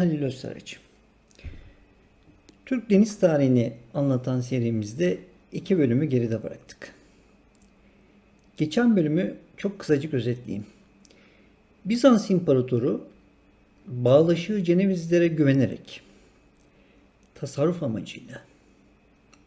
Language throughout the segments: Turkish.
Halil Özsaraç. Türk deniz tarihini anlatan serimizde iki bölümü geride bıraktık. Geçen bölümü çok kısacık özetleyeyim. Bizans İmparatoru bağlaşığı Cenevizlere güvenerek tasarruf amacıyla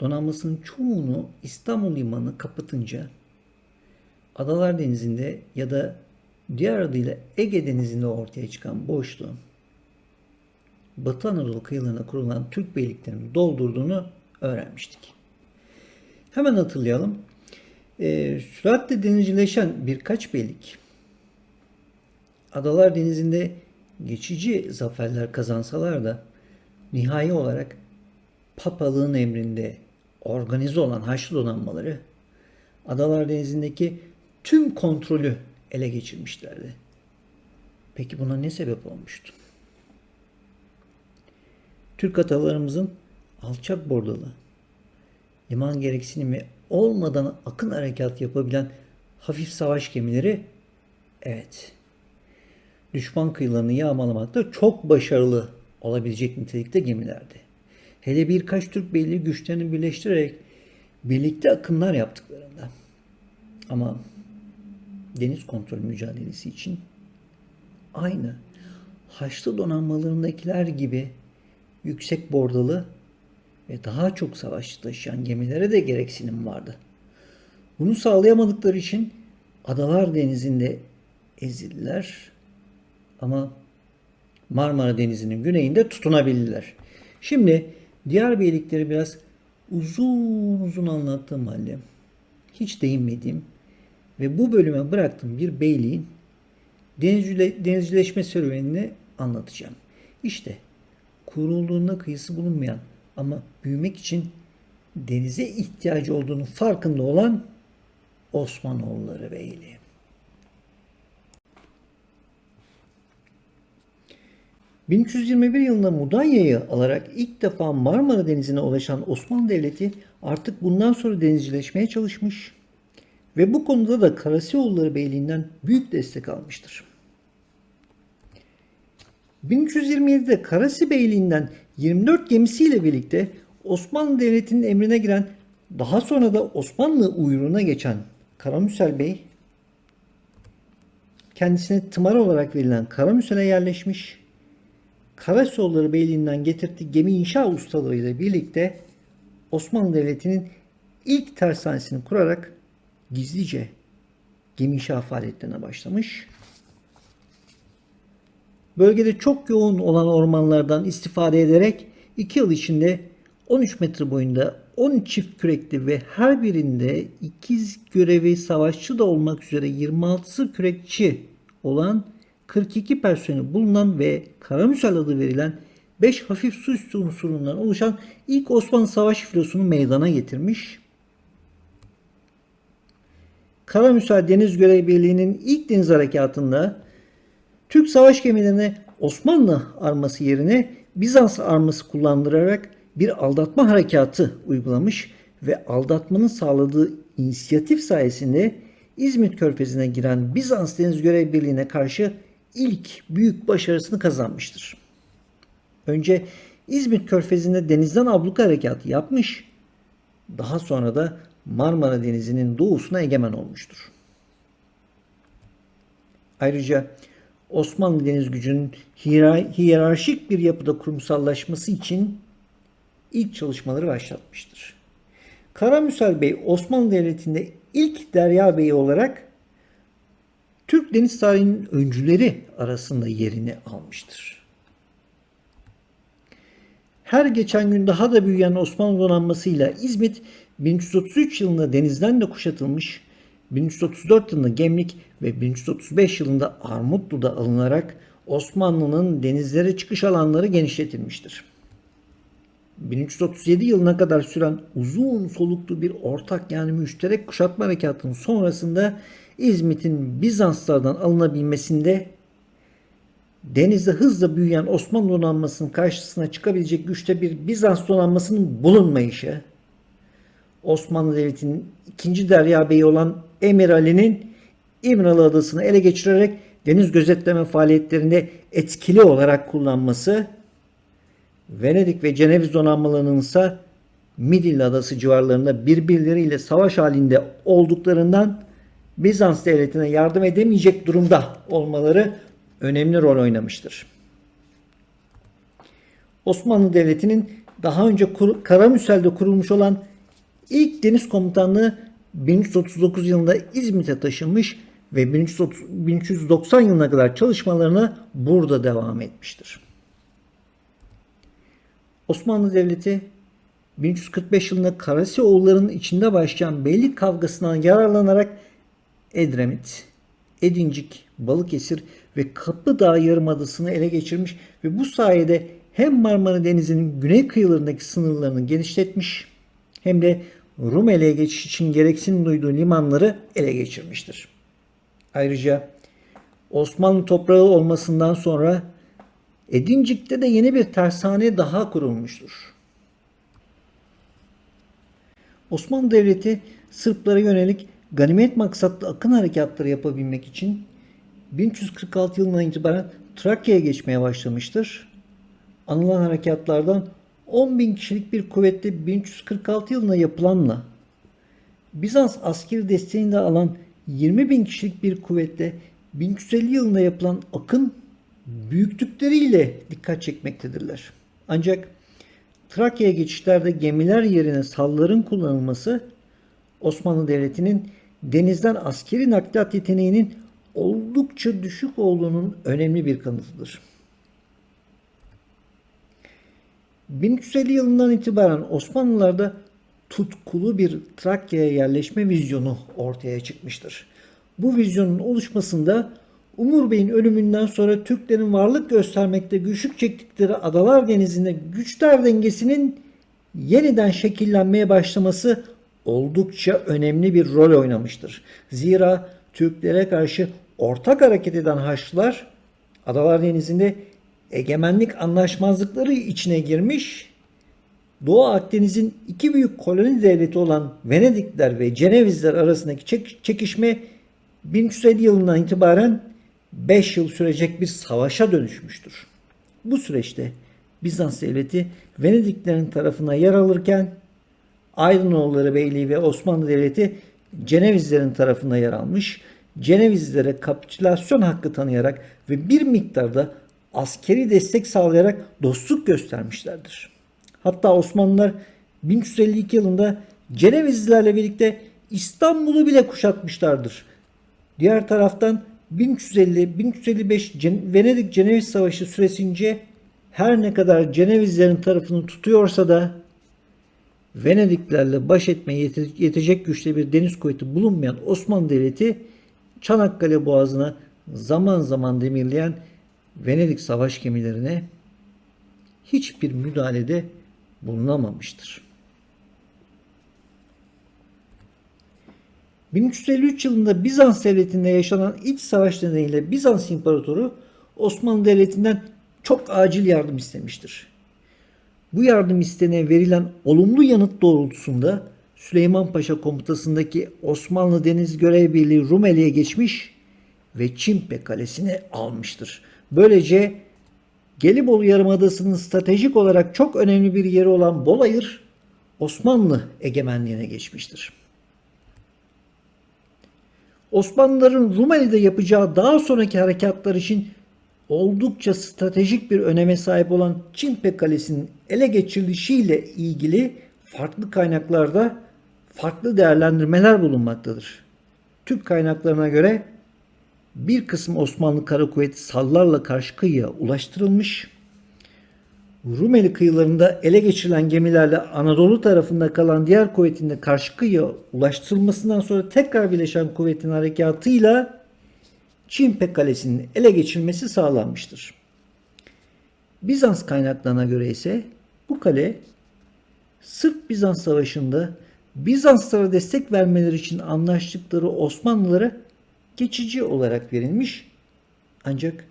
donanmasının çoğunu İstanbul limanı kapatınca Adalar Denizi'nde ya da diğer adıyla Ege Denizi'nde ortaya çıkan boşluğun Batı Anadolu kıyılarına kurulan Türk beyliklerinin doldurduğunu öğrenmiştik. Hemen hatırlayalım. E, süratle denizcileşen birkaç beylik Adalar Denizi'nde geçici zaferler kazansalar da nihai olarak papalığın emrinde organize olan Haçlı donanmaları Adalar Denizi'ndeki tüm kontrolü ele geçirmişlerdi. Peki buna ne sebep olmuştu? Türk atalarımızın alçak bordalı, liman gereksinimi olmadan akın harekat yapabilen hafif savaş gemileri evet düşman kıyılarını yağmalamakta çok başarılı olabilecek nitelikte gemilerdi. Hele birkaç Türk beyliği güçlerini birleştirerek birlikte akınlar yaptıklarında. Ama deniz kontrol mücadelesi için aynı Haçlı donanmalarındakiler gibi yüksek bordalı ve daha çok savaşçı taşıyan gemilere de gereksinim vardı. Bunu sağlayamadıkları için Adalar Denizi'nde ezildiler ama Marmara Denizi'nin güneyinde tutunabildiler. Şimdi diğer beylikleri biraz uzun uzun anlattığım halde hiç değinmediğim ve bu bölüme bıraktığım bir beyliğin denizcile, denizcileşme serüvenini anlatacağım. İşte kurulduğunda kıyısı bulunmayan ama büyümek için denize ihtiyacı olduğunu farkında olan Osmanoğulları Beyliği. ...1321 yılında Mudanya'yı alarak ilk defa Marmara Denizi'ne ulaşan Osmanlı Devleti artık bundan sonra denizcileşmeye çalışmış ve bu konuda da Karasioğulları Beyliği'nden büyük destek almıştır. 1327'de Karasi Beyliği'nden 24 gemisiyle birlikte Osmanlı Devleti'nin emrine giren daha sonra da Osmanlı uyruğuna geçen Karamüsel Bey kendisine tımar olarak verilen Karamüsel'e yerleşmiş. Karasioğulları Beyliği'nden getirdiği gemi inşa ustalarıyla birlikte Osmanlı Devleti'nin ilk tersanesini kurarak gizlice gemi inşa faaliyetlerine başlamış. Bölgede çok yoğun olan ormanlardan istifade ederek 2 yıl içinde 13 metre boyunda 13 çift kürekli ve her birinde ikiz görevi savaşçı da olmak üzere 26'sı kürekçi olan 42 personeli bulunan ve Karamüsel adı verilen 5 hafif su üstü unsurundan oluşan ilk Osmanlı savaş filosunu meydana getirmiş. Karamüsel Deniz Görev Birliği'nin ilk deniz harekatında Türk savaş gemilerine Osmanlı arması yerine Bizans arması kullandırarak bir aldatma harekatı uygulamış ve aldatmanın sağladığı inisiyatif sayesinde İzmit Körfezi'ne giren Bizans Deniz Görev Birliği'ne karşı ilk büyük başarısını kazanmıştır. Önce İzmit Körfezi'nde denizden abluka harekatı yapmış, daha sonra da Marmara Denizi'nin doğusuna egemen olmuştur. Ayrıca Osmanlı deniz gücünün hiyerarşik bir yapıda kurumsallaşması için ilk çalışmaları başlatmıştır. Karamüsel Bey Osmanlı Devleti'nde ilk derya beyi olarak Türk deniz tarihinin öncüleri arasında yerini almıştır. Her geçen gün daha da büyüyen Osmanlı donanmasıyla İzmit 1333 yılında denizden de kuşatılmış, 1334 yılında Gemlik ve 1335 yılında Armutlu'da alınarak Osmanlı'nın denizlere çıkış alanları genişletilmiştir. 1337 yılına kadar süren uzun soluklu bir ortak yani müşterek kuşatma harekatının sonrasında İzmit'in Bizanslardan alınabilmesinde denizde hızla büyüyen Osmanlı donanmasının karşısına çıkabilecek güçte bir Bizans donanmasının bulunmayışı, Osmanlı Devleti'nin ikinci derya beyi olan Emir Ali'nin İmralı Adası'nı ele geçirerek deniz gözetleme faaliyetlerinde etkili olarak kullanması, Venedik ve Ceneviz donanmalarının ise Midilli Adası civarlarında birbirleriyle savaş halinde olduklarından Bizans devletine yardım edemeyecek durumda olmaları önemli rol oynamıştır. Osmanlı Devleti'nin daha önce kur, Karamürsel'de kurulmuş olan ilk deniz komutanlığı 1339 yılında İzmit'e taşınmış ve 1330 1390 yılına kadar çalışmalarına burada devam etmiştir. Osmanlı Devleti 1345 yılında Karasioğulları'nın içinde başlayan beylik kavgasından yararlanarak Edremit, Edincik, Balıkesir ve Kapıdağ Yarımadası'nı ele geçirmiş ve bu sayede hem Marmara Denizi'nin güney kıyılarındaki sınırlarını genişletmiş hem de Rumeli'ye geçiş için gereksinim duyduğu limanları ele geçirmiştir. Ayrıca Osmanlı toprağı olmasından sonra Edincik'te de yeni bir tersane daha kurulmuştur. Osmanlı Devleti Sırplara yönelik ganimet maksatlı akın harekatları yapabilmek için 1346 yılından itibaren Trakya'ya geçmeye başlamıştır. Anılan harekatlardan 10 bin kişilik bir kuvvetle 1346 yılında yapılanla Bizans askeri desteğini de alan 20 bin kişilik bir kuvvetle 1350 yılında yapılan akın büyüklükleriyle dikkat çekmektedirler. Ancak Trakya'ya geçişlerde gemiler yerine salların kullanılması Osmanlı Devleti'nin denizden askeri nakliyat yeteneğinin oldukça düşük olduğunun önemli bir kanıtıdır. 1350 yılından itibaren Osmanlılarda tutkulu bir Trakya'ya yerleşme vizyonu ortaya çıkmıştır. Bu vizyonun oluşmasında Umur Bey'in ölümünden sonra Türklerin varlık göstermekte güçlük çektikleri adalar denizinde güçler dengesinin yeniden şekillenmeye başlaması oldukça önemli bir rol oynamıştır. Zira Türklere karşı ortak hareket eden Haçlılar Adalar Denizi'nde egemenlik anlaşmazlıkları içine girmiş, Doğu Akdeniz'in iki büyük koloni devleti olan Venedikler ve Cenevizler arasındaki çek- çekişme 1350 yılından itibaren 5 yıl sürecek bir savaşa dönüşmüştür. Bu süreçte Bizans devleti Venediklerin tarafına yer alırken Aydınoğulları Beyliği ve Osmanlı Devleti Cenevizlerin tarafına yer almış, Cenevizlere kapitülasyon hakkı tanıyarak ve bir miktarda askeri destek sağlayarak dostluk göstermişlerdir. Hatta Osmanlılar 1352 yılında Cenevizlilerle birlikte İstanbul'u bile kuşatmışlardır. Diğer taraftan 1350-1355 Venedik Ceneviz Savaşı süresince her ne kadar Cenevizlerin tarafını tutuyorsa da Venediklerle baş etmeye yete- yetecek güçte bir deniz kuvveti bulunmayan Osmanlı Devleti Çanakkale Boğazı'na zaman zaman demirleyen Venedik savaş gemilerine hiçbir müdahalede bulunamamıştır. 1353 yılında Bizans devletinde yaşanan iç savaş nedeniyle Bizans İmparatoru Osmanlı Devleti'nden çok acil yardım istemiştir. Bu yardım isteğine verilen olumlu yanıt doğrultusunda Süleyman Paşa komutasındaki Osmanlı Deniz Görev Birliği Rumeli'ye geçmiş ve Çimpe Kalesi'ni almıştır. Böylece Gelibolu Yarımadası'nın stratejik olarak çok önemli bir yeri olan Bolayır Osmanlı egemenliğine geçmiştir. Osmanlıların Rumeli'de yapacağı daha sonraki harekatlar için oldukça stratejik bir öneme sahip olan Çimpe Kalesi'nin ele geçirilişiyle ilgili farklı kaynaklarda farklı değerlendirmeler bulunmaktadır. Türk kaynaklarına göre bir kısım Osmanlı Kara Kuvveti sallarla karşı kıyıya ulaştırılmış. Rumeli kıyılarında ele geçirilen gemilerle Anadolu tarafında kalan diğer kuvvetin de karşı kıyıya ulaştırılmasından sonra tekrar birleşen kuvvetin harekatıyla Çimpe Kalesi'nin ele geçirilmesi sağlanmıştır. Bizans kaynaklarına göre ise bu kale Sırp-Bizans Savaşı'nda Bizanslara destek vermeleri için anlaştıkları Osmanlılara geçici olarak verilmiş ancak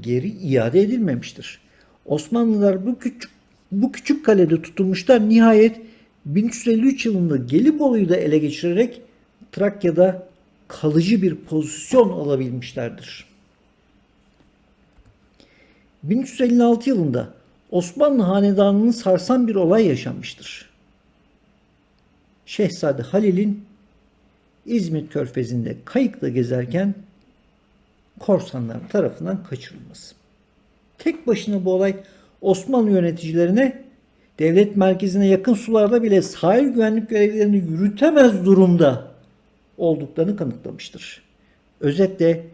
geri iade edilmemiştir. Osmanlılar bu küçük bu küçük kalede tutulmuşlar. Nihayet 1353 yılında Gelibolu'yu da ele geçirerek Trakya'da kalıcı bir pozisyon alabilmişlerdir. 1356 yılında Osmanlı hanedanını sarsan bir olay yaşanmıştır. Şehzade Halil'in İzmit Körfezi'nde kayıkla gezerken korsanlar tarafından kaçırılması. Tek başına bu olay Osmanlı yöneticilerine devlet merkezine yakın sularda bile sahil güvenlik görevlerini yürütemez durumda olduklarını kanıtlamıştır. Özetle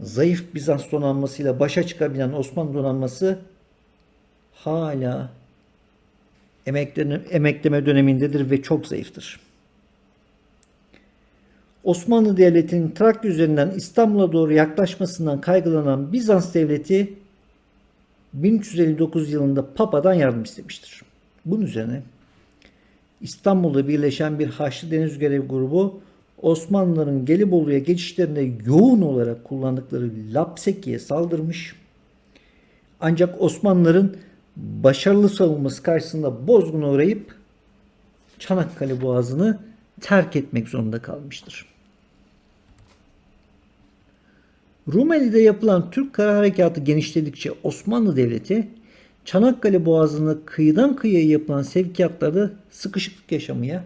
zayıf Bizans donanmasıyla başa çıkabilen Osmanlı donanması hala emekleme, dönemindedir ve çok zayıftır. Osmanlı Devleti'nin Trakya üzerinden İstanbul'a doğru yaklaşmasından kaygılanan Bizans Devleti 1359 yılında Papa'dan yardım istemiştir. Bunun üzerine İstanbul'da birleşen bir Haçlı Deniz Görev Grubu Osmanlıların Gelibolu'ya geçişlerinde yoğun olarak kullandıkları Lapseki'ye saldırmış. Ancak Osmanlıların başarılı savunması karşısında bozguna uğrayıp Çanakkale Boğazı'nı terk etmek zorunda kalmıştır. Rumeli'de yapılan Türk Kara Harekatı genişledikçe Osmanlı Devleti Çanakkale Boğazı'nda kıyıdan kıyıya yapılan sevkiyatlarda sıkışıklık yaşamaya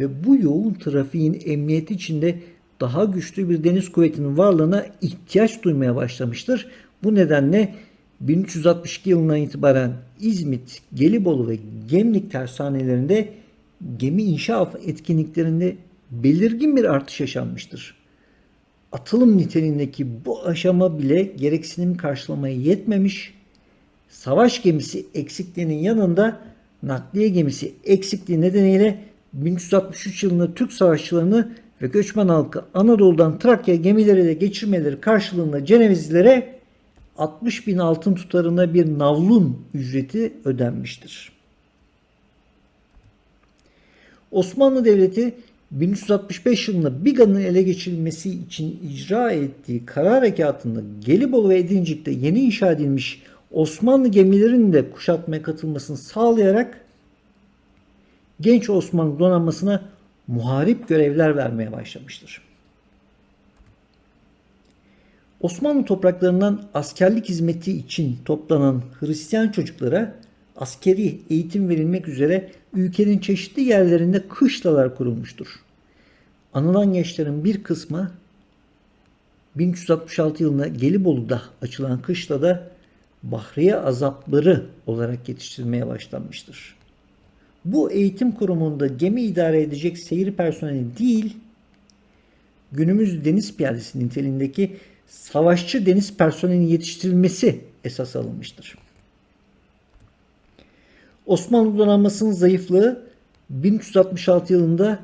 ve bu yoğun trafiğin emniyeti içinde daha güçlü bir deniz kuvvetinin varlığına ihtiyaç duymaya başlamıştır. Bu nedenle 1362 yılından itibaren İzmit, Gelibolu ve Gemlik tersanelerinde gemi inşa etkinliklerinde belirgin bir artış yaşanmıştır. Atılım niteliğindeki bu aşama bile gereksinim karşılamaya yetmemiş, savaş gemisi eksikliğinin yanında nakliye gemisi eksikliği nedeniyle 1363 yılında Türk savaşçılarını ve göçmen halkı Anadolu'dan Trakya gemileriyle geçirmeleri karşılığında Cenevizlilere 60 bin altın tutarına bir navlun ücreti ödenmiştir. Osmanlı Devleti 1365 yılında Biga'nın ele geçirilmesi için icra ettiği kara harekatında Gelibolu ve Edincik'te yeni inşa edilmiş Osmanlı gemilerinin de kuşatmaya katılmasını sağlayarak genç Osmanlı donanmasına muharip görevler vermeye başlamıştır. Osmanlı topraklarından askerlik hizmeti için toplanan Hristiyan çocuklara askeri eğitim verilmek üzere ülkenin çeşitli yerlerinde kışlalar kurulmuştur. Anılan gençlerin bir kısmı 1366 yılında Gelibolu'da açılan kışlada Bahriye azapları olarak yetiştirilmeye başlanmıştır. Bu eğitim kurumunda gemi idare edecek seyir personeli değil, günümüz deniz piyadesi niteliğindeki savaşçı deniz personelinin yetiştirilmesi esas alınmıştır. Osmanlı donanmasının zayıflığı 1366 yılında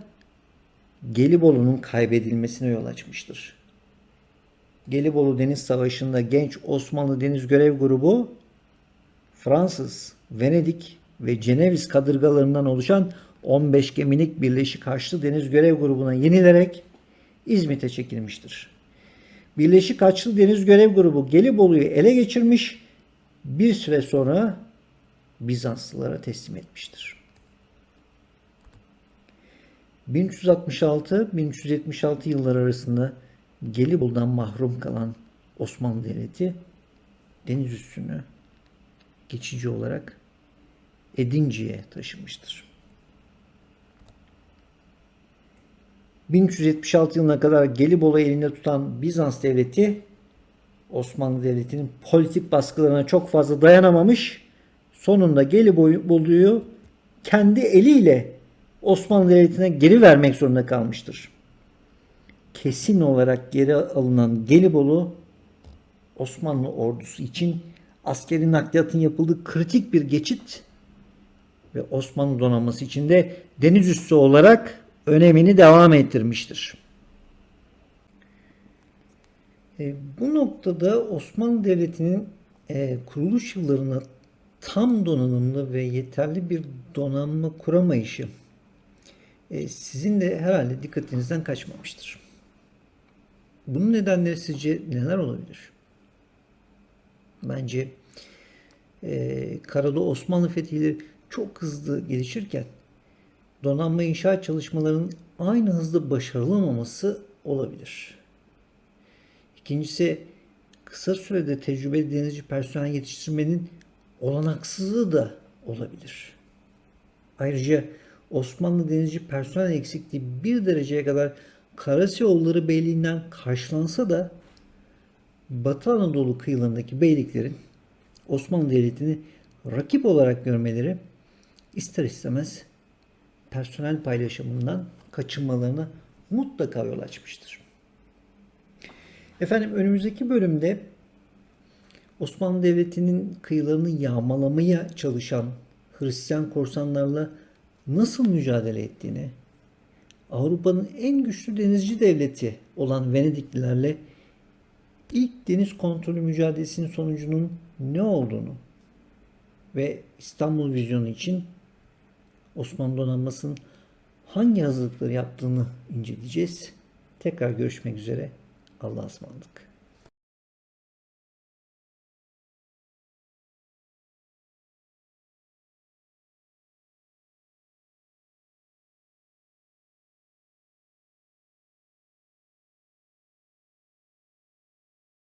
Gelibolu'nun kaybedilmesine yol açmıştır. Gelibolu Deniz Savaşı'nda genç Osmanlı Deniz Görev Grubu Fransız, Venedik ve Ceneviz kadırgalarından oluşan 15 gemilik Birleşik Haçlı Deniz Görev Grubu'na yenilerek İzmit'e çekilmiştir. Birleşik Haçlı Deniz Görev Grubu Gelibolu'yu ele geçirmiş, bir süre sonra Bizanslılara teslim etmiştir. 1366-1376 yılları arasında Gelibolu'dan mahrum kalan Osmanlı Devleti deniz üstünü geçici olarak Edinci'ye taşımıştır. 1376 yılına kadar Gelibolu elinde tutan Bizans devleti Osmanlı Devleti'nin politik baskılarına çok fazla dayanamamış. Sonunda Gelibolu'yu kendi eliyle Osmanlı Devleti'ne geri vermek zorunda kalmıştır. Kesin olarak geri alınan Gelibolu Osmanlı ordusu için askeri nakliyatın yapıldığı kritik bir geçit ve Osmanlı donanması için de deniz üssü olarak önemini devam ettirmiştir. E, bu noktada Osmanlı Devleti'nin e, kuruluş yıllarına tam donanımlı ve yeterli bir donanma kuramayışı e, sizin de herhalde dikkatinizden kaçmamıştır. Bunun nedenleri sizce neler olabilir? Bence e, karada Osmanlı fetihleri çok hızlı gelişirken donanma inşaat çalışmalarının aynı hızda başarılamaması olabilir. İkincisi kısa sürede tecrübeli denizci personel yetiştirmenin olanaksızlığı da olabilir. Ayrıca Osmanlı denizci personel eksikliği bir dereceye kadar Karasyolları Beyliği'nden karşılansa da Batı Anadolu kıyılarındaki beyliklerin Osmanlı Devleti'ni rakip olarak görmeleri ister istemez personel paylaşımından kaçınmalarına mutlaka yol açmıştır. Efendim önümüzdeki bölümde Osmanlı Devleti'nin kıyılarını yağmalamaya çalışan Hristiyan korsanlarla nasıl mücadele ettiğini, Avrupa'nın en güçlü denizci devleti olan Venediklilerle ilk deniz kontrolü mücadelesinin sonucunun ne olduğunu ve İstanbul vizyonu için Osmanlı donanmasının hangi hazırlıkları yaptığını inceleyeceğiz. Tekrar görüşmek üzere. Allah'a ısmarladık.